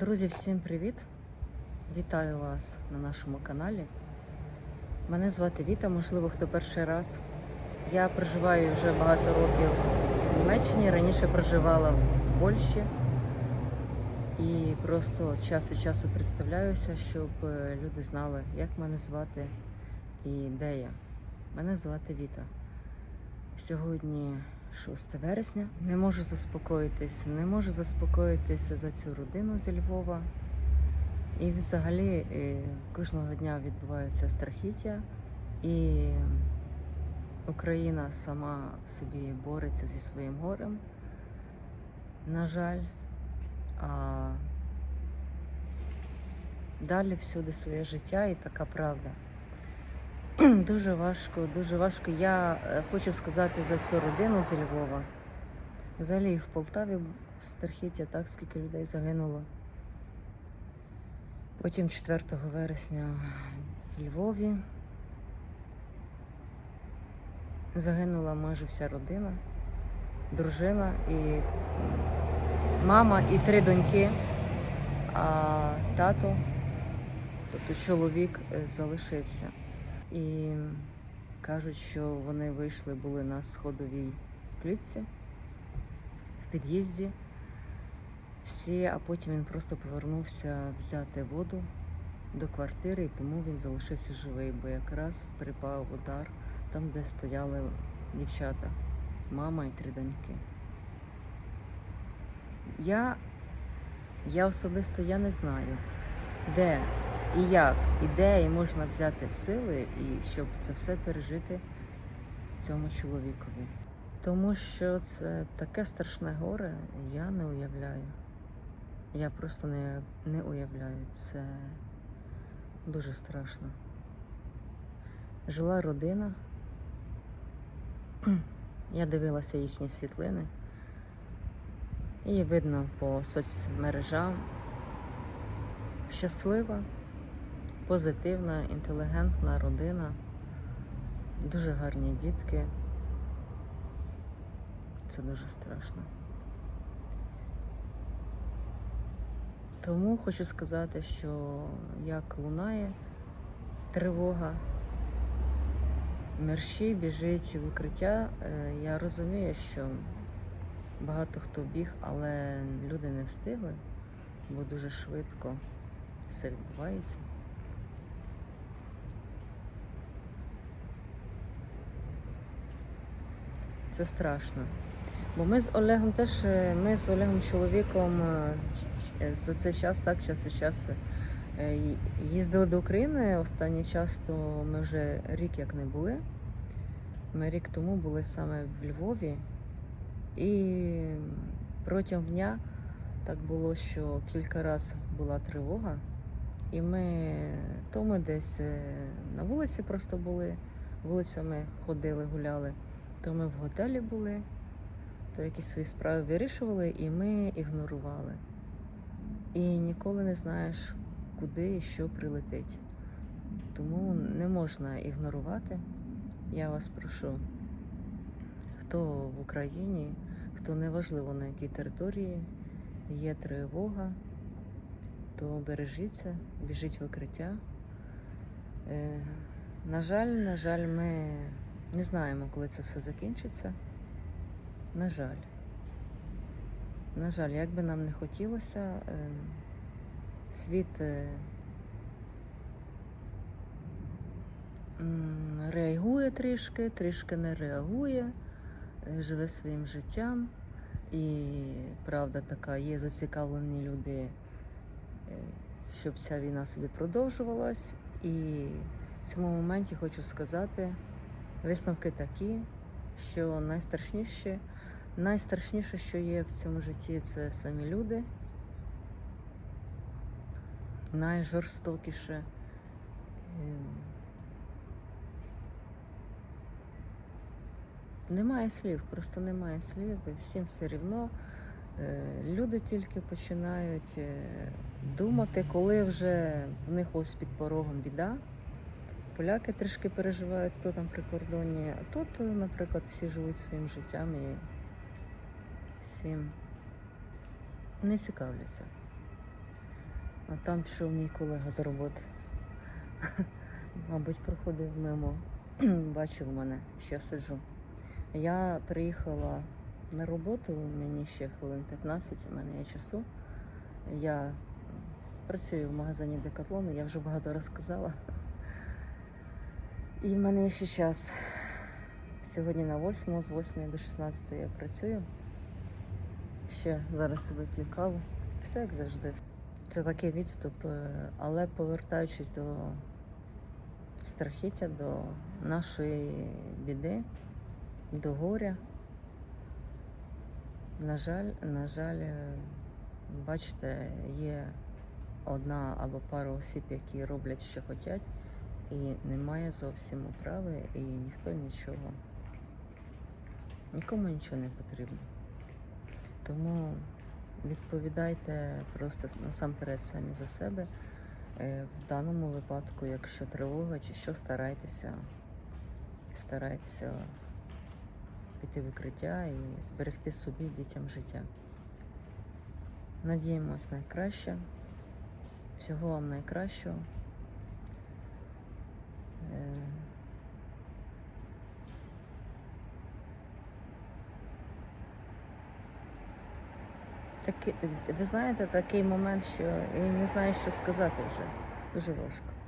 Друзі, всім привіт! Вітаю вас на нашому каналі. Мене звати Віта, можливо, хто перший раз. Я проживаю вже багато років в Німеччині. Раніше проживала в Польщі і просто час від часу представляюся, щоб е, люди знали, як мене звати і де я. Мене звати Віта. Сьогодні 6 вересня. Не можу заспокоїтись, не можу заспокоїтися за цю родину зі Львова. І взагалі е, кожного дня відбуваються страхіття, і Україна сама собі бореться зі своїм горем. На жаль, а далі всюди своє життя і така правда. Дуже важко, дуже важко. Я е, хочу сказати за цю родину з Львова. Взагалі і в Полтаві страхіття, так скільки людей загинуло. Потім 4 вересня в Львові загинула майже вся родина, дружина і мама і три доньки, а тато, тобто чоловік, е, залишився. І кажуть, що вони вийшли, були на сходовій клітці в під'їзді. Всі, а потім він просто повернувся взяти воду до квартири, і тому він залишився живий, бо якраз припав удар там, де стояли дівчата, мама і три доньки. Я, я особисто я не знаю, де і як, і де і можна взяти сили, і щоб це все пережити цьому чоловікові. Тому що це таке страшне горе, я не уявляю. Я просто не, не уявляю. Це дуже страшно. Жила родина. Я дивилася їхні світлини. І видно по соцмережам щаслива, позитивна, інтелігентна родина, дуже гарні дітки. Це дуже страшно. Тому хочу сказати, що як лунає тривога, мерщій біжить в укриття. Е, Я розумію, що багато хто біг, але люди не встигли, бо дуже швидко все відбувається. Це страшно. Бо ми з Олегом теж, е, ми з Олегом чоловіком е, за цей час, так, час від часу е, їздили до України. Останній час то ми вже рік як не були. Ми рік тому були саме в Львові. І протягом дня так було, що кілька разів була тривога. І ми то ми десь на вулиці просто були, вулицями ходили, гуляли, то ми в готелі були то якісь свої справи вирішували, і ми ігнорували. І ніколи не знаєш, куди і що прилетить. Тому не можна ігнорувати. Я вас прошу, хто в Україні, хто неважливо на якій території є тривога, то бережіться, біжіть в укриття. Е, на жаль, на жаль, ми не знаємо, коли це все закінчиться. На жаль. На жаль, як би нам не хотілося, е, світ е, реагує трішки, трішки не реагує, е, живе своїм життям. І правда така, є зацікавлені люди, е, щоб ця війна собі продовжувалась. І в цьому моменті хочу сказати, висновки такі, що найстрашніше, найстрашніше, що є в цьому житті, це самі люди. Найжорстокіше. ем, Немає слів, просто немає слів, і всім все рівно. Е, Люди тільки починають е, думати, коли вже в них ось під порогом біда. Поляки трішки переживають, хто там при кордоні, а тут, е, наприклад, всі живуть своїм життям і всім не цікавляться. А там пішов мій колега з роботи. Мабуть, проходив мимо, бачив мене, я сиджу. Я приїхала на роботу, мені ще хвилин 15, у мене є часу. Я працюю в магазині Декатлон, я вже багато розказала. І в мене ще час. Сьогодні на 8, з 8 до 16 я працюю. Ще зараз вип'ю каву. Все як завжди. Це такий відступ, е, але повертаючись до страхіття, до нашої біди, до горя. На жаль, на жаль, е, бачите, є одна або пара осіб, які роблять, що хочуть, і немає зовсім управи, і ніхто нічого. Нікому нічого не потрібно. Тому відповідайте просто насамперед самі за себе. Е, В даному випадку, якщо тривога чи що, старайтеся, старайтеся піти в укриття і зберегти собі дітям життя. Надіємось найкраще. Всього вам найкращого. Е, ви знаєте, такий момент, що я не знаю, що сказати вже. Дуже важко.